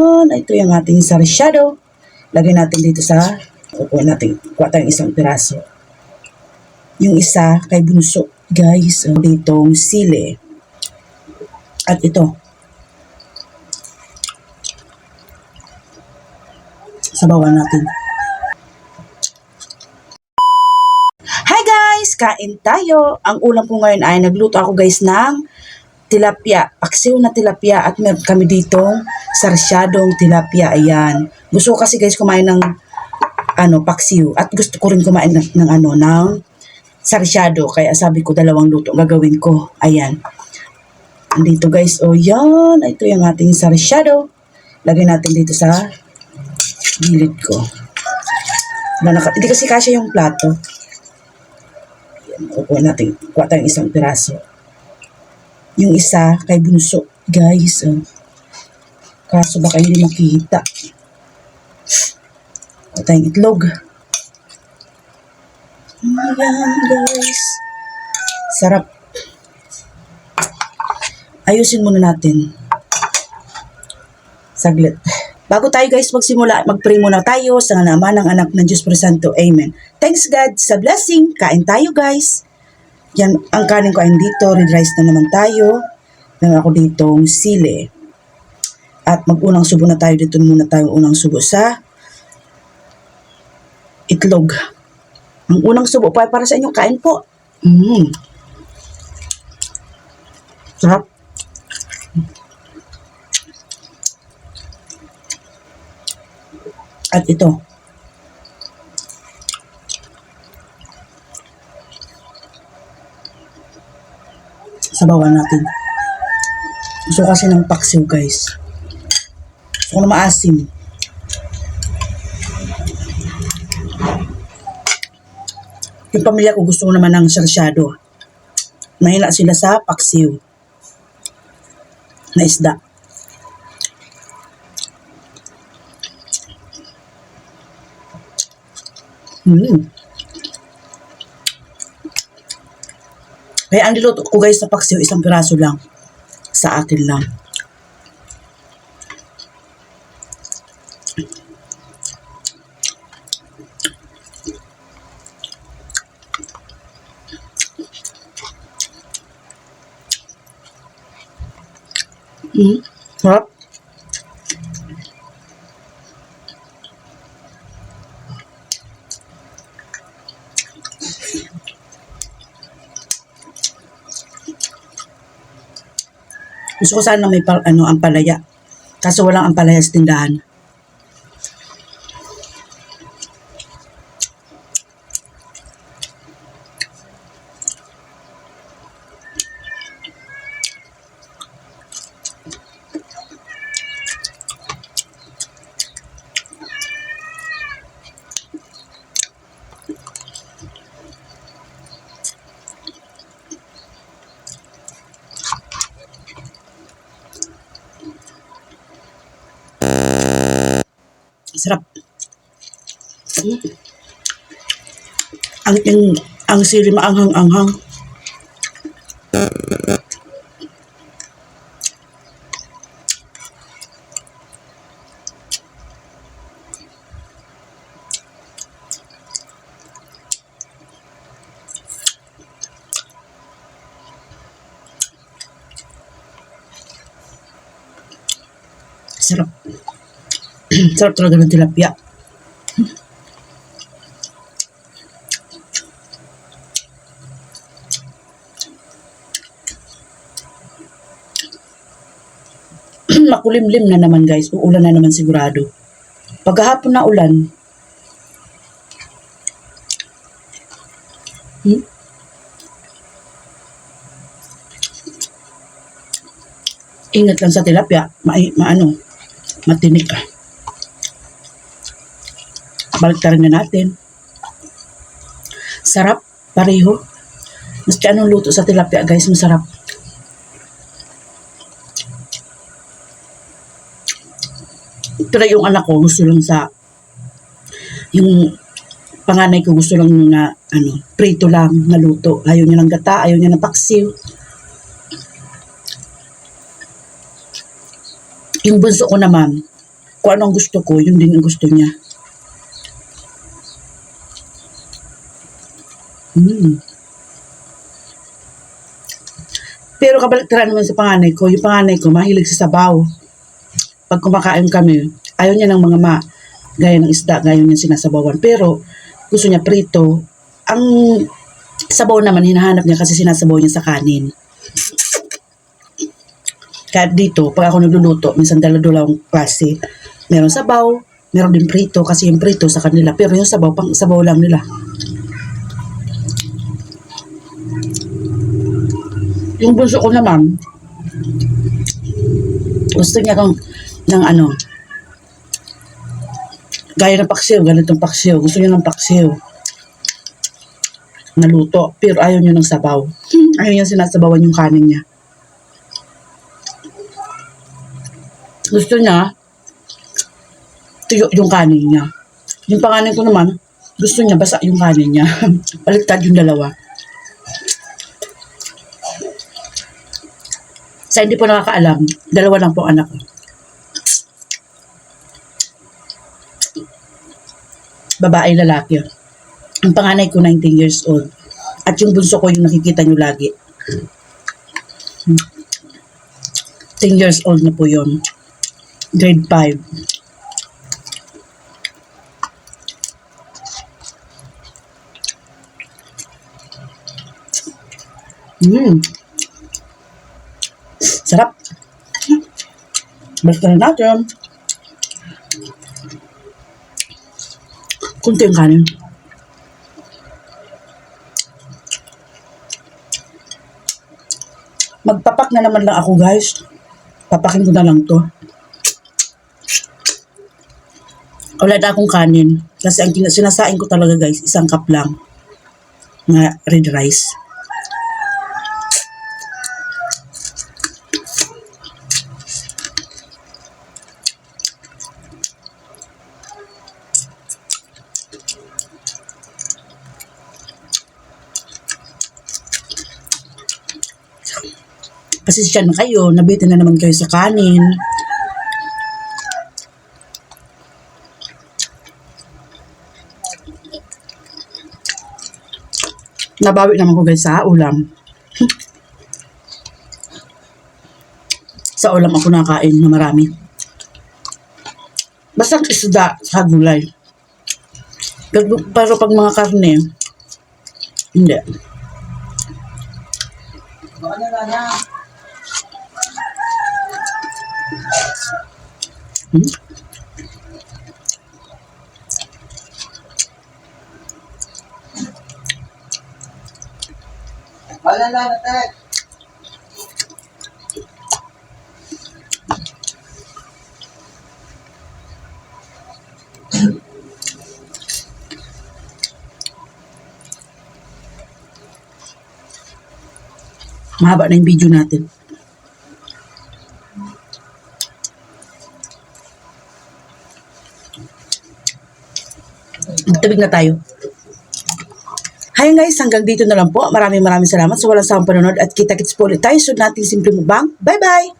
Ito yung ating sarsyado. Lagay natin dito sa, upo natin, kuha tayong isang piraso. Yung isa kay bunso, guys, ditong sili. At ito, sabawan natin. Hi guys! Kain tayo! Ang ulam ko ngayon ay nagluto ako guys ng tilapia. Paksiw na tilapia at meron kami ditong sarsyadong tilapia. Ayan. Gusto ko kasi guys kumain ng ano, paksiw. At gusto ko rin kumain ng, ng ano, ng sarsyado. Kaya sabi ko dalawang luto gagawin ko. Ayan. Andito guys. O yan. Ito yung ating sarsyado. Lagay natin dito sa gilid ko. Wala naka- Hindi kasi kasya yung plato. Upo natin, kuha tayong isang piraso. Yung isa kay bunso. Guys, oh. Kaso baka hindi makita. Kuha tayong itlog. Ayan, guys. Sarap. Ayusin muna natin. Saglit. Bago tayo guys magsimula, mag-pray muna tayo sa naman ng anak ng Diyos Santo. Amen. Thanks God sa blessing. Kain tayo guys. Yan, ang kanin ko ay dito. Red rice na naman tayo. Meron ako dito sili. At mag-unang subo na tayo. Dito muna tayo unang subo sa itlog. Ang unang subo po ay para sa inyo. Kain po. Mm. Sarap. At ito. Sabawan natin. Gusto kasi ng paksiw, guys. Na maasim. Yung pamilya ko gusto ko naman ng sarsyado. Mahina sila sa paksiw. Na isda. Mm. Kaya ang niluto ko guys sa paksiw, isang piraso lang. Sa akin lang. Mm. Sarap. Gusto ko sana may pa, ano, ampalaya. Kaso walang ampalaya sa tindahan. Sarap. Mm. Ang, ang, ang sili maanghang-anghang. Sarap. Sarap talaga ng tilapia. Makulimlim na naman guys. Uulan na naman sigurado. Pagkahapon na ulan. Hmm? Ingat lang sa tilapia. Ma, maano, matinik ka. Baliktarin na natin. Sarap, pareho. Maski anong luto sa tilapia guys, masarap. Pero yung anak ko gusto lang sa yung panganay ko gusto lang na ano, prito lang na luto. Ayaw niya ng gata, ayaw niya ng paksiw. Yung bunso ko naman, kung ano ang gusto ko, yun din ang gusto niya. Pero kabaliktaran naman sa panganay ko, yung panganay ko, mahilig sa sabaw. Pag kumakain kami, ayaw niya ng mga ma, gaya ng isda, gaya niya sinasabawan. Pero, gusto niya prito. Ang sabaw naman, hinahanap niya kasi sinasabaw niya sa kanin. Kaya dito, pag ako nagluluto, minsan dala-dalawang klase. Meron sabaw, meron din prito, kasi yung prito sa kanila. Pero yung sabaw, pang sabaw lang nila. Yung bunso ko naman, gusto niya kang ng ano, gaya ng paksiw, ganitong paksiw. Gusto niya ng paksiw. Naluto. Pero ayaw niya ng sabaw. Ayaw niya sinasabawan yung kanin niya. Gusto niya, tuyo yung kanin niya. Yung panganin ko naman, gusto niya basa yung kanin niya. Baliktad yung dalawa. Sa hindi po nakakaalam, dalawa lang po anak ko. Babae, lalaki. Ang panganay ko 19 years old. At yung bunso ko yung nakikita nyo lagi. Hmm. 10 years old na po yon Grade 5. Mm. Sarap. Basta na natin. Kunti yung kanin. Magpapak na naman lang ako guys. Papakin ko na lang to. Wala na akong kanin. Kasi ang sinasain ko talaga guys, isang cup lang. Na red rice. Pasensya na kayo, nabitin na naman kayo sa kanin. Nabawi naman ko guys sa ulam. sa ulam ako nakain na marami. Basta isda sa gulay. Pero, pag mga karne, hindi. Hmm? Wala na natin. Mahaba na yung video natin. Magtabig na tayo. Hi guys, hanggang dito na lang po. Maraming maraming salamat sa walang sawang panonood at kita-kits po ulit tayo sa nating simple mukbang. Bye-bye!